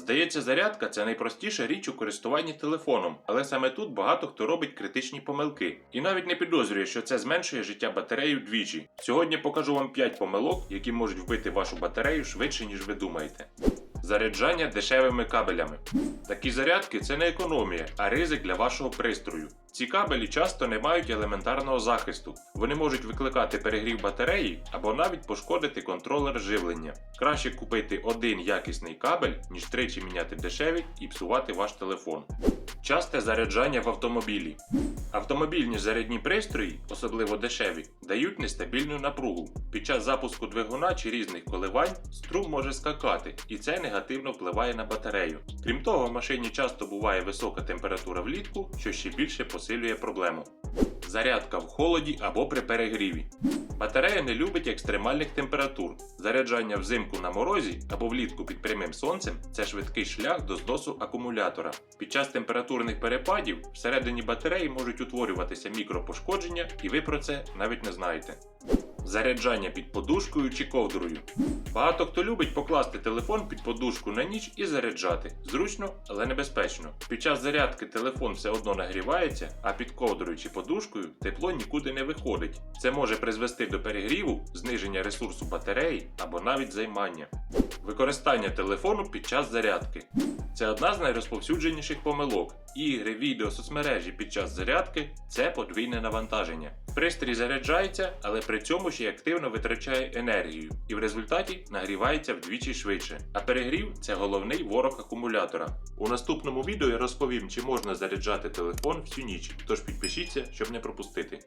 Здається, зарядка це найпростіша річ у користуванні телефоном, але саме тут багато хто робить критичні помилки і навіть не підозрює, що це зменшує життя батареї вдвічі. Сьогодні покажу вам 5 помилок, які можуть вбити вашу батарею швидше, ніж ви думаєте. Заряджання дешевими кабелями. Такі зарядки це не економія, а ризик для вашого пристрою. Ці кабелі часто не мають елементарного захисту. Вони можуть викликати перегрів батареї або навіть пошкодити контролер живлення. Краще купити один якісний кабель, ніж тричі міняти дешеві і псувати ваш телефон. Часте заряджання в автомобілі. Автомобільні зарядні пристрої, особливо дешеві, дають нестабільну напругу. Під час запуску двигуна чи різних коливань струм може скакати, і це негативно впливає на батарею. Крім того, в машині часто буває висока температура влітку, що ще більше посилює проблему. Зарядка в холоді або при перегріві. Батарея не любить екстремальних температур. Заряджання взимку на морозі або влітку під прямим сонцем це швидкий шлях до зносу акумулятора. Під час температурних перепадів всередині батареї можуть утворюватися мікропошкодження, і ви про це навіть не знаєте. Заряджання під подушкою чи ковдрою. Багато хто любить покласти телефон під подушку на ніч і заряджати. Зручно, але небезпечно. Під час зарядки телефон все одно нагрівається, а під ковдрою чи подушкою тепло нікуди не виходить. Це може призвести до перегріву, зниження ресурсу батареї або навіть займання. Використання телефону під час зарядки. Це одна з найрозповсюдженіших помилок. Ігри, відео, соцмережі під час зарядки це подвійне навантаження. Пристрій заряджається, але при цьому ще й активно витрачає енергію і в результаті нагрівається вдвічі швидше. А перегрів це головний ворог акумулятора. У наступному відео я розповім, чи можна заряджати телефон всю ніч, тож підпишіться, щоб не пропустити.